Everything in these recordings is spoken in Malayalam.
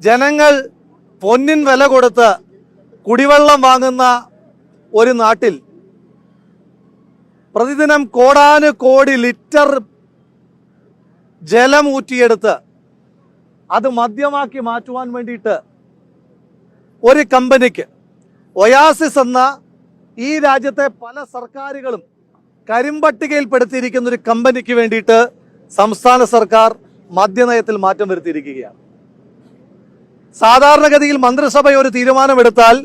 ജനങ്ങൾ പൊന്നിൻ വില കൊടുത്ത് കുടിവെള്ളം വാങ്ങുന്ന ഒരു നാട്ടിൽ പ്രതിദിനം കോടാനു കോടി ലിറ്റർ ജലം ഊറ്റിയെടുത്ത് അത് മദ്യമാക്കി മാറ്റുവാൻ വേണ്ടിയിട്ട് ഒരു കമ്പനിക്ക് ഒയാസിസ് എന്ന ഈ രാജ്യത്തെ പല സർക്കാരുകളും കരിമ്പട്ടികയിൽപ്പെടുത്തിയിരിക്കുന്ന ഒരു കമ്പനിക്ക് വേണ്ടിയിട്ട് സംസ്ഥാന സർക്കാർ മദ്യനയത്തിൽ മാറ്റം വരുത്തിയിരിക്കുകയാണ്. സാധാരണഗതിയിൽ മന്ത്രിസഭ ഒരു തീരുമാനമെടുത്താൽ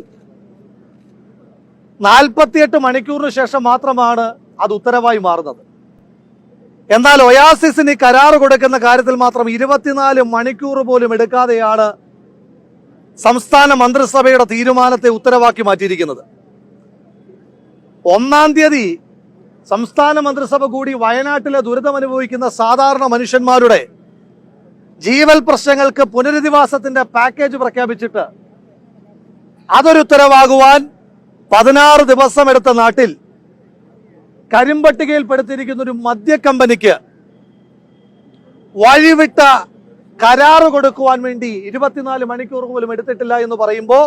നാൽപ്പത്തിയെട്ട് മണിക്കൂറിന് ശേഷം മാത്രമാണ് അത് ഉത്തരവായി മാറുന്നത്. എന്നാൽ ഒയാസിസിന് കരാർ കൊടുക്കുന്ന കാര്യത്തിൽ മാത്രം ഇരുപത്തിനാല് മണിക്കൂർ പോലും എടുക്കാതെയാണ് സംസ്ഥാന മന്ത്രിസഭയുടെ തീരുമാനത്തെ ഉത്തരവാക്കി മാറ്റിയിരിക്കുന്നത്. ഒന്നാം തീയതി സംസ്ഥാന മന്ത്രിസഭ കൂടി വയനാട്ടിലെ ദുരിതമനുഭവിക്കുന്ന സാധാരണ മനുഷ്യന്മാരുടെ ജീവൽ പ്രശ്നങ്ങൾക്ക് പുനരധിവാസത്തിന്റെ പാക്കേജ് പ്രഖ്യാപിച്ചിട്ട് അതൊരു ഉത്തരവാകുവാൻ പതിനാറ് ദിവസം എടുത്ത നാട്ടിൽ കരിമ്പട്ടികയിൽപ്പെടുത്തിയിരിക്കുന്ന ഒരു മദ്യ കമ്പനിക്ക് വഴിവിട്ട കരാറ് കൊടുക്കുവാൻ വേണ്ടി ഇരുപത്തിനാല് മണിക്കൂർ പോലും എടുത്തിട്ടില്ല എന്ന് പറയുമ്പോൾ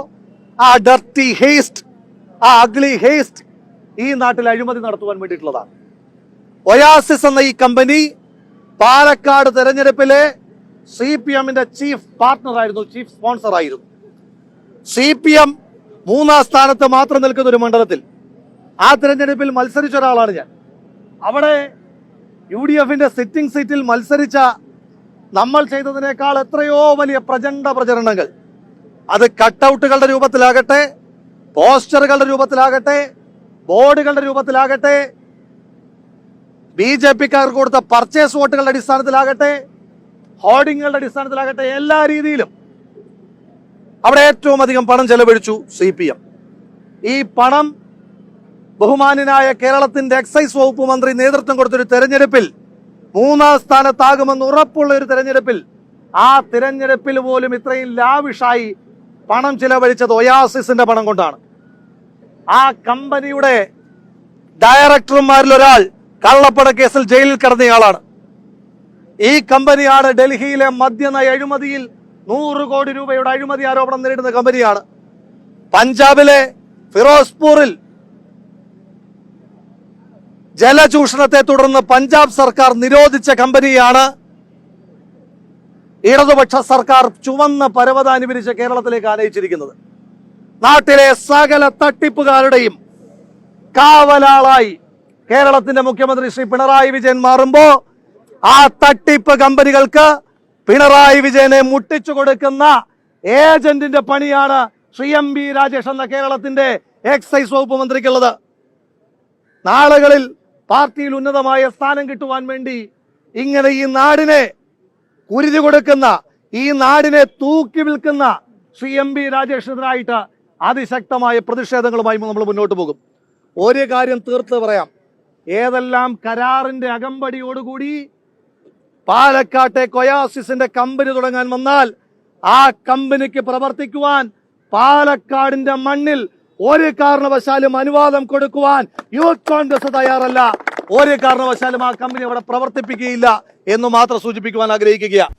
ആ ഡർട്ടി ഹേസ്റ്റ് ആ അഗ്ലി ഹേസ്റ്റ് ഈ നാട്ടിൽ അഴിമതി നടത്തുവാൻ വേണ്ടിയിട്ടുള്ളതാണ്. ഒയാസിസ് എന്ന ഈ കമ്പനി പാലക്കാട് തെരഞ്ഞെടുപ്പിലെ സി പി എമ്മിന്റെ ചീഫ് പാർട്ണർ ആയിരുന്നു ചീഫ് സ്പോൺസർ ആയിരുന്നു സി പി എം മൂന്നാം സ്ഥാനത്ത് മാത്രം നിൽക്കുന്ന ഒരു മണ്ഡലത്തിൽ ആ തിരഞ്ഞെടുപ്പിൽ മത്സരിച്ച ഒരാളാണ് ഞാൻ. അവിടെ യു ഡി എഫിന്റെ സിറ്റിംഗ് സീറ്റിൽ മത്സരിച്ച നമ്മൾ ചെയ്തതിനേക്കാൾ എത്രയോ വലിയ പ്രചണ്ഡ പ്രചരണങ്ങൾ. അത് കട്ടൗട്ടുകളുടെ രൂപത്തിലാകട്ടെ പോസ്റ്ററുകളുടെ രൂപത്തിലാകട്ടെ ബോർഡുകളുടെ രൂപത്തിലാകട്ടെ ബി ജെ പിക്കാർക്ക് കൊടുത്ത പർച്ചേസ് വോട്ടുകളുടെ അടിസ്ഥാനത്തിലാകട്ടെ ഹോർഡിങ്ങുകളുടെ അടിസ്ഥാനത്തിലാകട്ടെ എല്ലാ രീതിയിലും. അവിടെ ഏറ്റവും അധികം പണം ചെലവഴിച്ചു സി പി എം ഈ പണം ബഹുമാനായ കേരളത്തിന്റെ എക്സൈസ് വകുപ്പ് മന്ത്രി നേതൃത്വം കൊടുത്തൊരു തെരഞ്ഞെടുപ്പിൽ മൂന്നാം സ്ഥാനത്താകുമെന്ന് ഉറപ്പുള്ള ഒരു തെരഞ്ഞെടുപ്പിൽ ആ തിരഞ്ഞെടുപ്പിൽ പോലും ഇത്രയും ലാവിഷായി പണം ചിലവഴിച്ചത് ഒയാസിസിന്റെ പണം കൊണ്ടാണ്. ആ കമ്പനിയുടെ ഡയറക്ടർമാരിൽ ഒരാൾ കള്ളപ്പട കേസിൽ ജയിലിൽ കിടന്നയാളാണ്. ഈ കമ്പനിയാണ് ഡൽഹിയിലെ മദ്യന അഴിമതിയിൽ നൂറ് കോടി രൂപയുടെ അഴിമതി ആരോപണം നേരിടുന്ന കമ്പനിയാണ്. പഞ്ചാബിലെ ഫിറോസ്പൂറിൽ ജലചൂഷണത്തെ തുടർന്ന് പഞ്ചാബ് സർക്കാർ നിരോധിച്ച കമ്പനിയാണ്. ഇടതുപക്ഷ സർക്കാർ ചുവന്ന പരവത പിരിച്ച് കേരളത്തിലേക്ക് ആനയിച്ചിരിക്കുന്നത്. നാട്ടിലെ സകല തട്ടിപ്പുകാരുടെയും കാവലാളായി കേരളത്തിന്റെ മുഖ്യമന്ത്രി ശ്രീ പിണറായി വിജയൻ മാറുമ്പോ ആ തട്ടിപ്പ് കമ്പനികൾക്ക് പിണറായി വിജയനെ മുട്ടിച്ചു കൊടുക്കുന്ന ഏജന്റിന്റെ പണിയാണ് ശ്രീ എം ബി രാജേഷ് എന്ന കേരളത്തിന്റെ എക്സൈസ് വകുപ്പ് മന്ത്രിക്കുള്ളത്. നാളുകളിൽ പാർട്ടിയിൽ ഉന്നതമായ സ്ഥാനം കിട്ടുവാൻ വേണ്ടി ഇങ്ങനെ ഈ നാടിനെ കുരുതി കൊടുക്കുന്ന ഈ നാടിനെ തൂക്കി വിൽക്കുന്ന ശ്രീ എം ബി രാജേഷിനെതിരായിട്ട് അതിശക്തമായ പ്രതിഷേധങ്ങളുമായി നമ്മൾ മുന്നോട്ട് പോകും. ഒരു കാര്യം തീർത്ത് പറയാം. ഏതെല്ലാം കരാറിന്റെ അകമ്പടിയോടുകൂടി പാലക്കാട്ടെ കൊയാസിസിന്റെ കമ്പനി തുടങ്ങാൻ വന്നാൽ ആ കമ്പനിക്ക് പ്രവർത്തിക്കുവാൻ പാലക്കാടിന്റെ മണ്ണിൽ ഒരു കാരണവശാലും അനുവാദം കൊടുക്കുവാൻ യൂത്ത് കോൺഗ്രസ് തയ്യാറല്ല. ഒരു കാരണവശാലും ആ കമ്പനി അവിടെ പ്രവർത്തിപ്പിക്കുകയില്ല എന്ന് മാത്രം സൂചിപ്പിക്കുവാൻ ആഗ്രഹിക്കുകയാണ്.